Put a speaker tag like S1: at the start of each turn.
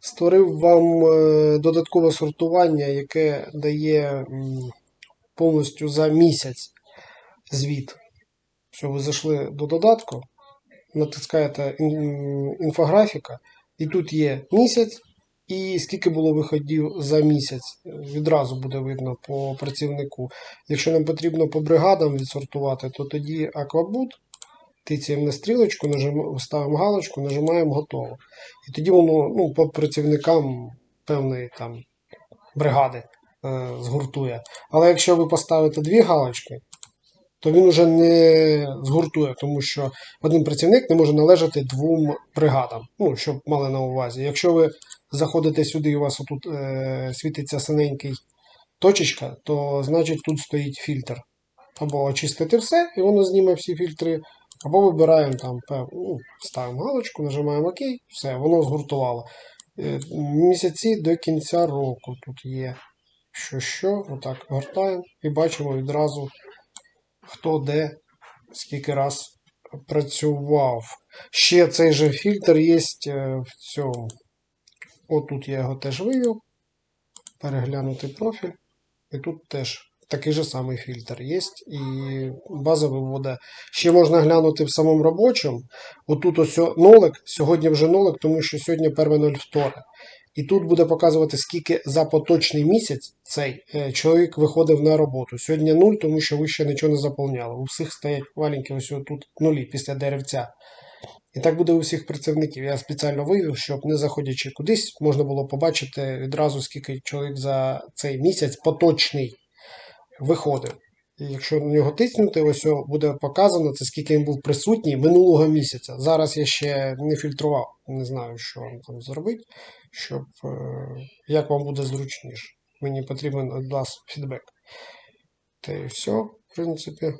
S1: створив вам е, додаткове сортування, яке дає повністю за місяць звіт. Що ви зайшли до додатку, натискаєте ін- інфографіка, і тут є місяць, і скільки було виходів за місяць. Відразу буде видно по працівнику. Якщо нам потрібно по бригадам відсортувати, то тоді Аквабут, тицяємо на стрілочку, ставимо галочку, нажимаємо готово. І тоді воно ну, по працівникам певної там бригади е, згуртує. Але якщо ви поставите дві галочки, то він уже не згуртує, тому що один працівник не може належати двом бригадам. Ну, щоб мали на увазі. Якщо ви заходите сюди і у вас отут е, світиться синенький точечка, то значить тут стоїть фільтр. Або очистити все, і воно зніме всі фільтри, або вибираємо там ну, ставимо галочку, нажимаємо ОК, все, воно згуртувало. Е, Місяці до кінця року тут є. Що що, отак гортаємо і бачимо відразу, хто де, скільки раз працював. Ще цей же фільтр є е, в цьому. Отут я його теж вивів. Переглянути профіль. І тут теж такий же самий фільтр є. І база виводе. Ще можна глянути в самому робочому. Отут ось нолик, сьогодні вже нолик, тому що сьогодні 1.02. І тут буде показувати, скільки за поточний місяць цей е, чоловік виходив на роботу. Сьогодні 0, тому що ви ще нічого не заповняли. У всіх стоять маленькі ось тут нулі після деревця. І так буде у всіх працівників. Я спеціально вивів, щоб не заходячи кудись, можна було побачити відразу, скільки чоловік за цей місяць поточний виходив. І якщо на нього тиснути, ось буде показано, це скільки він був присутній минулого місяця. Зараз я ще не фільтрував, не знаю, що вам там зробити, щоб е, як вам буде зручніше. Мені потрібен від вас фідбек. Та і все, в принципі.